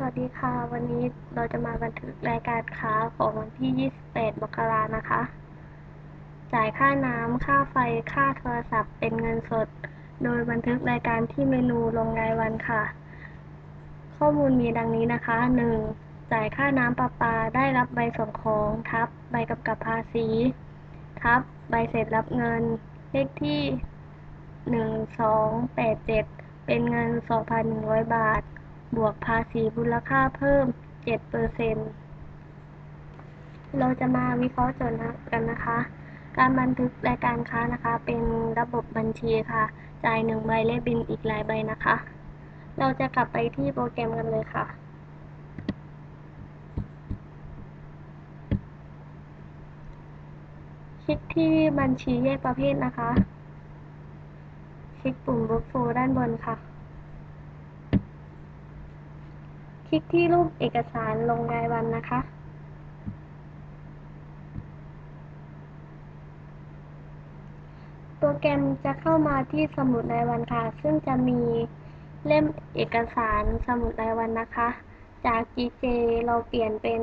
สวัสดีค่ะ วันนี้เราจะมาบันทึกรายการค้าของวันที่ 28 มกรานะคะ จ่ายค่าน้ำ ค่าไฟ ค่าโทรศัพท์ เป็นเงินสด โดยบันทึกรายการที่เมนูลงรายวันค่ะ ข้อมูลมีดังนี้นะคะ 1. จ่ายค่าน้ำประปา ได้รับใบส่งของ ทับ ใบกำกับภาษี ทับ ใบเสร็จรับเงิน เลขที่ 1287 เป็นเงิน 2,100 บาท บวกภาษีมูลค่าเพิ่ม 7%เปอร์เซ็นต์เราจะมาวิเคราะห์โจทย์กันนะคะ การบันทึกรายการค้านะคะ เป็นระบบบัญชีค่ะ จ่ายหนึ่งใบและบินอีกหลายใบนะคะ เราจะกลับไปที่โปรแกรมกันเลยค่ะคลิกที่บัญชีแยกประเภทนะคะ คลิกปุ่ม Workflow ด้านบนค่ะ คลิกที่รูปเอกสารลงรายวันนะคะ โปรแกรมจะเข้ามาที่สมุดรายวันค่ะ ซึ่งจะมีเล่มเอกสารสมุดรายวันนะคะ จาก GJ เราเปลี่ยนเป็น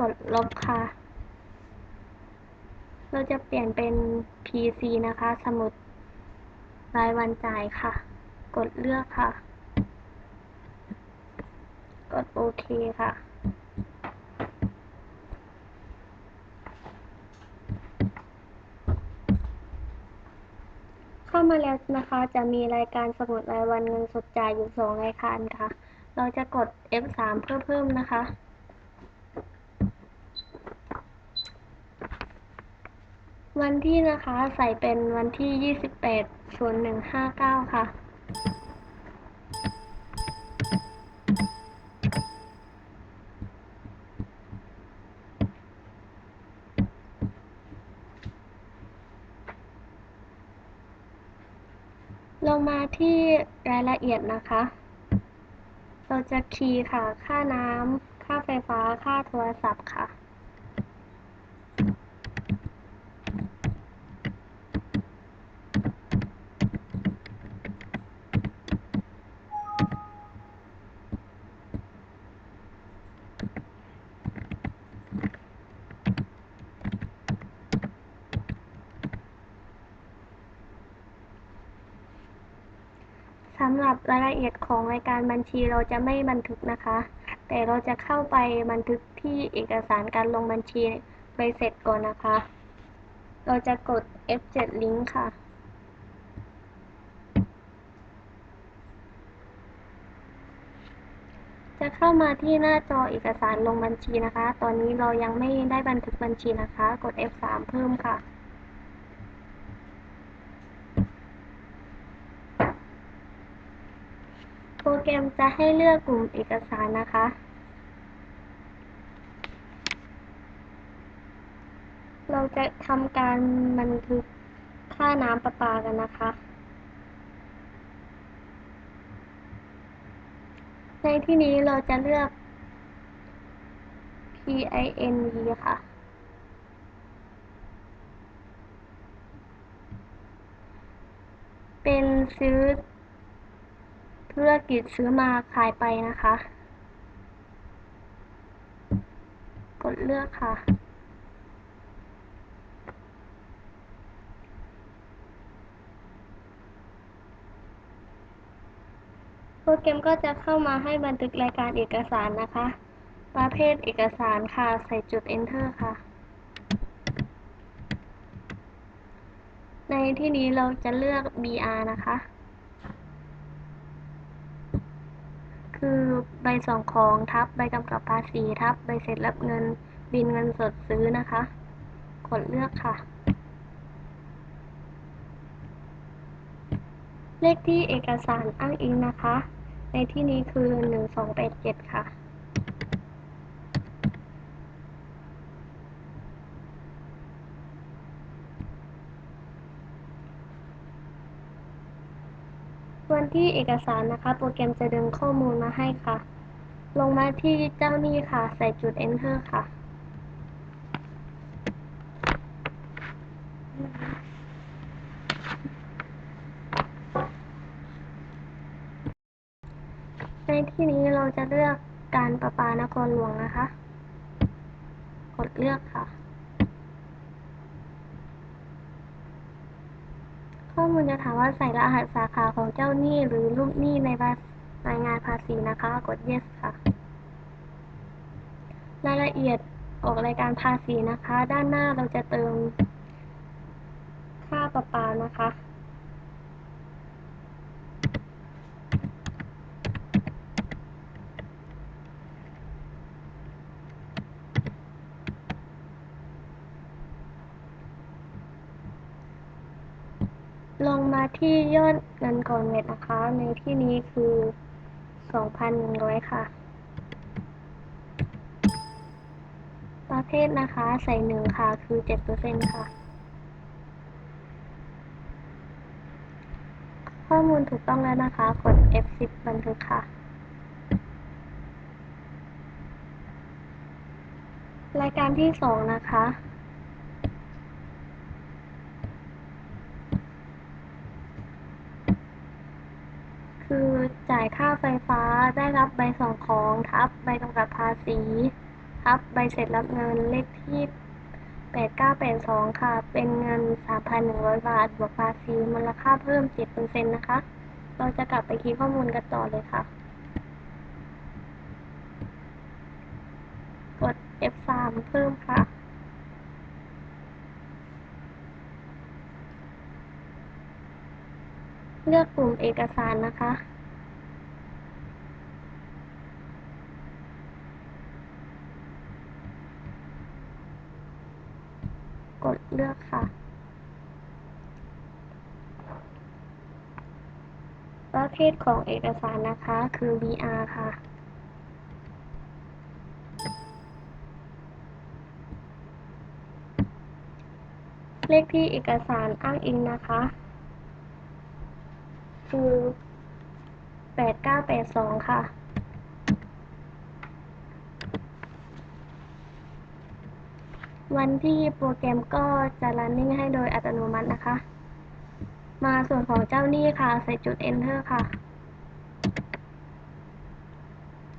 กดลบค่ะ เราจะเปลี่ยนเป็น PC นะคะ สมุดรายวันจ่ายค่ะ กดเลือกค่ะ ดโอเคค่ะ เข้ามาแล้วนะคะ จะมีรายการสมุดรายวันเงินสดจ่ายอยู่สองรายการค่ะ เราจะกด F3 เพื่อเพิ่มนะคะวันที่นะคะใส่เป็นวันที่ 28 0159 ค่ะเราายละเอียดนะคะ เราจะคีย์ค่ะ ค่าน้ำ ค่าไฟฟ้า ค่าโทรศัพท์ค่ะ สำหรับรายละเอียดของรายการบัญชีเราจะไม่บันทึกนะคะ แต่เราจะเข้าไปบันทึกที่เอกสารการลงบัญชีใบเสร็จก่อนนะคะ เราจะกด F7 ลิงก์ค่ะ จะเข้ามาที่หน้าจอเอกสารลงบัญชีนะคะ ตอนนี้เรายังไม่ได้บันทึกบัญชีนะคะ กด F3 เพิ่มค่ะ โปร แกรมจะให้เลือกกลุ่มเอกสารนะคะ เราจะทำการบันทึกค่าน้ำประปากันนะคะ ในที่นี้เราจะเลือก PINV ค่ะเป็นซื้อ ธุรกิจซื้อมาขายไปนะคะ กดเลือกค่ะ โปรแกรมก็จะเข้ามาให้บันทึกรายการเอกสารนะคะ ประเภทเอกสารค่ะ ใส่จุด enter ค่ะในที่นี้เราจะเลือก BR นะคะ คือใบส่งของทับใบกำกับภาษีทับใบเสร็จรับเงินบินเงินสดซื้อนะคะ กดเลือกค่ะ เลขที่เอกสารอ้างอิงนะคะ ในที่นี้คือ 1287 ค่ะ วันที่เอกสารนะคะ โปรแกรมจะดึงข้อมูลมาให้ค่ะ ลงมาที่เจ้าหนี้ค่ะ ใส่จุด enter ค่ะ ในที่นี้เราจะเลือกการประปานครหลวงนะคะ กดเลือกค่ะ ข้อมูลจะถามว่าใส่รหัสสาขาของเจ้าหนี้หรือลูกหนี้ในรายงานภาษีนะคะ กด yes ค่ะ รายละเอียดออกรายการภาษีนะคะ ด้านหน้าเราจะเติมค่าประปานะคะ ที่ยอดเงินก่อนเวทนะคะ ในที่นี้คือ 2,100 ค่ะ ประเภทนะคะใส่หนึ่งค่ะ คือ7%ค่ะ ข้อมูลถูกต้องแล้วนะคะ กด F10 บันทึกค่ะรายการที่ 2 นะคะือจ่ายค่าไฟฟ้า ได้รับใบส่งของ ทับ ใบกำกับภาษี ทับ ใบเสร็จรับเงิน เลขที่ 8982 ค่ะ เป็นเงิน 3,100 บาท บวกภาษี มูลค่าเพิ่ม 7%นะคะ เราจะกลับไปคีย์ข้อมูลกันต่อเลยค่ะ กด F3 เพิ่มค่ะเลือกกลุ่มเอกสารนะคะ กดเลือกค่ะ ประเภทของเอกสารนะคะคือ VR ค่ะ เลขที่เอกสารอ้างอิงนะคะ คือ 8982 ค่ะ วันที่โปรแกรมก็จะ running ให้โดยอัตโนมัตินะคะ มาส่วนของเจ้าหนี้ค่ะ ใส่จุด enter ค่ะ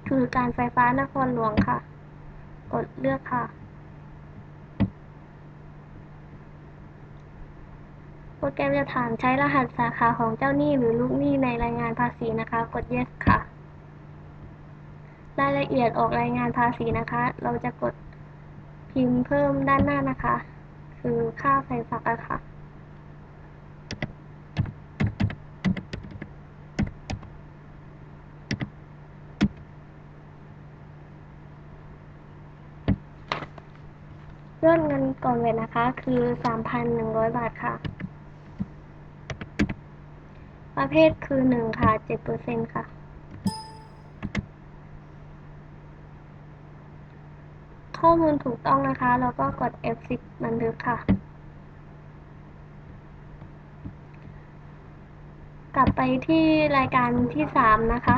คือการไฟฟ้านครหลวงค่ะ กดเลือกค่ะ โปรแกรมจะถามใช้รหัสสาขาของเจ้าหนี้หรือลูกหนี้ในรายงานภาษีนะคะ กด yes ค่ะ รายละเอียดออกรายงานภาษีนะคะ เราจะกด พิมพ์เพิ่มด้านหน้านะคะ คือค่าไฟฟ้าค่ะ ยอดเงินก่อนเวทนะคะ คือ 3,100 บาทค่ะ ประเภทคือหนึ่งค่ะ 7%ค่ะ ข้อมูลถูกต้องนะคะ แล้วก็กด F10 บันทึกค่ะ กลับไปที่รายการที่ 3 นะคะ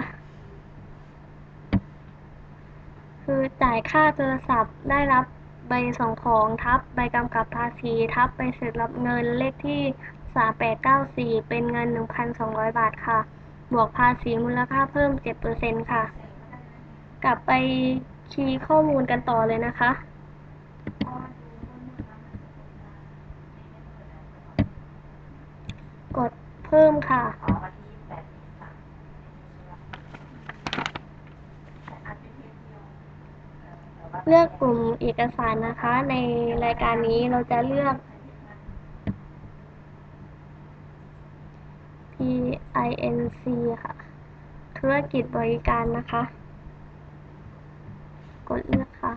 คือจ่ายค่าโทรศัพท์ได้รับใบส่งของทับใบกำกับภาษีทับใบเสร็จรับเงินเลขที่ 3894 เป็นเงิน 1,200 บาทค่ะ บวกภาษีมูลค่าเพิ่ม 7%ค่ะ กลับไป คีย์ข้อมูลกันต่อเลยนะคะ กดเพิ่มค่ะ เลือกกลุ่มเอกสารนะคะ ในรายการนี้เราจะเลือก PINC ค่ะ ธุรกิจบริการนะคะ กดเลือกค่ะ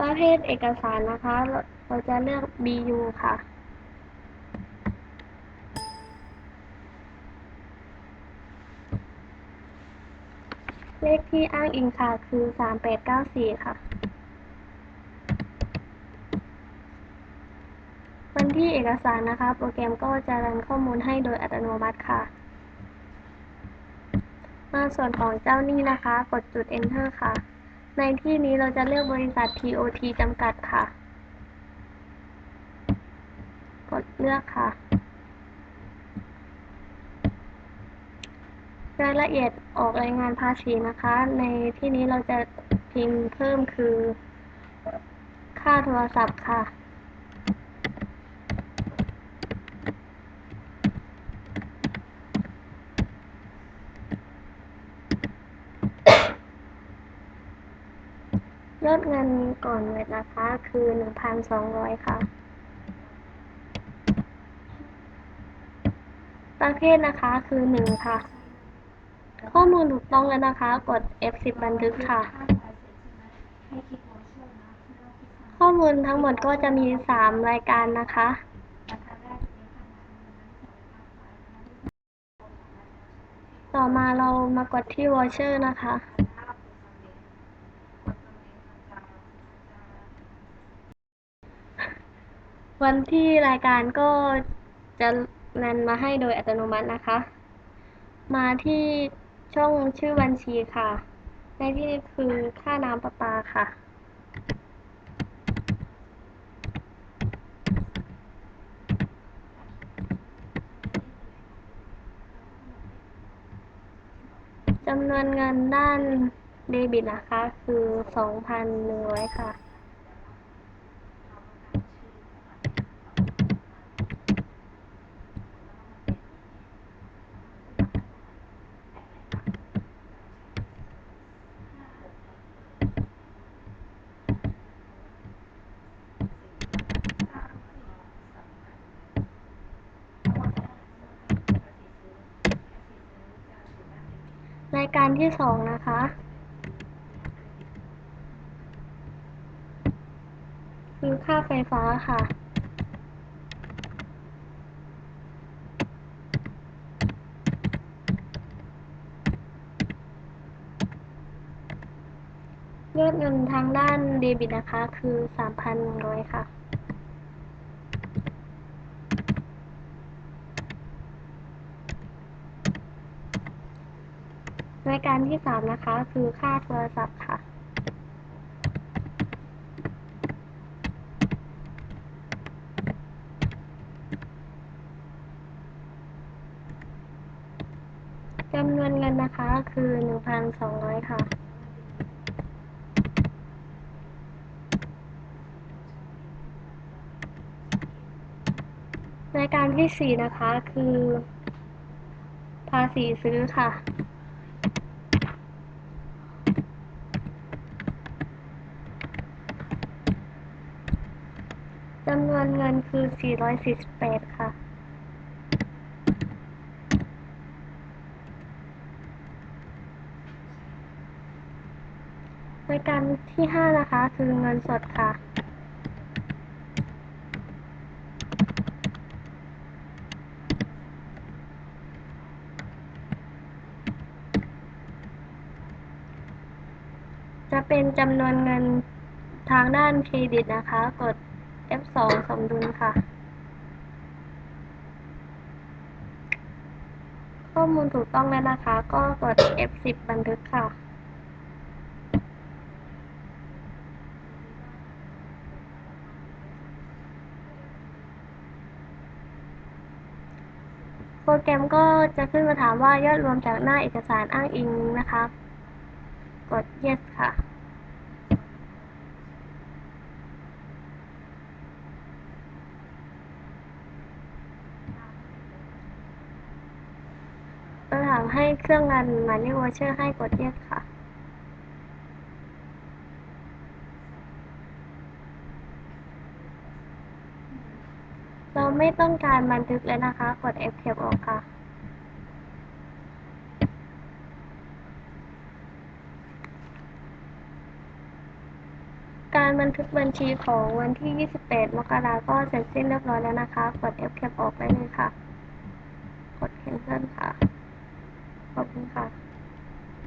ประเภทเอกสารนะคะเราเราจะเลือก BU ค่ะ เลขที่อ้างอิงค่ะคือ 3894 ค่ะ วันที่เอกสารนะคะ โปรแกรมก็จะรันข้อมูลให้โดยอัตโนมัติค่ะ มาส่วนของเจ้าหนี้นะคะ กดจุด enter ค่ะ ในที่นี้เราจะเลือกบริษัท TOT จำกัดค่ะ กดเลือกค่ะในรายละเอียดออกรายงานภาษีนะคะ ในที่นี้เราจะพิมพ์เพิ่มคือ ค่าโทรศัพท์ค่ะ อดเงินก่อนเวทนะคะ คือ1,200ค่ะ ประเภทนะคะคือ1ค่ะ ข้อมูลถูกต้องแล้วนะคะ กด F10 บันทึกค่ะ ข้อมูลทั้งหมดก็จะมี3รายการนะคะต่อมาเรามากดที่ voucher นะคะ วันที่รายการก็จะนันมาให้โดยอัตโนมัตินะคะ มาที่ช่องชื่อบัญชีค่ะ ในที่นี้คือค่าน้ำประปาค่ะ จำนวนเงินด้านเดบิตนะคะ คือ 2,100 ค่ะ ที่สองนะคะ คือค่าไฟฟ้าค่ะ ยอดเงินทางด้านเดบิตนะคะ คือ 3,100 ค่ะ รายการที่สามนะคะ คือค่าโทรศัพท์ค่ะจำนวนเงินนะคะคือ 1,200 ค่ะ รายการที่สี่นะคะคือ ภาษีซื้อค่ะ จำน คือ448ค่ะรายการที่ห้านะคะ คือเงินสดค่ะ จะเป็นจำนวนเงินทางด้านเครดิตนะคะ กด F2 สมดุลค่ะ ข้อมูลถูกต้องแล้วนะคะ ก็กด F10 บันทึกค่ะโปรแกรมก็จะขึ้นมาถามว่ายอดรวมจากหน้าเอกสารอ้างอิงนะคะ กด yes ค่ะถามให้เค รื่องงานหมายเลขวอเชอร์ให้กด yes ค่ะเราไม่ต้องการบันทึกแล้วนะคะ กด escape ออกค่ะ การบันทึกบัญชีของวันที่ 28 มกราคมก็เสร็จสิ้นเรียบร้อยแล้วนะคะ กด escape ออกได้เลยค่ะ กด cancel ค่ะ ขอบคุณค่ะ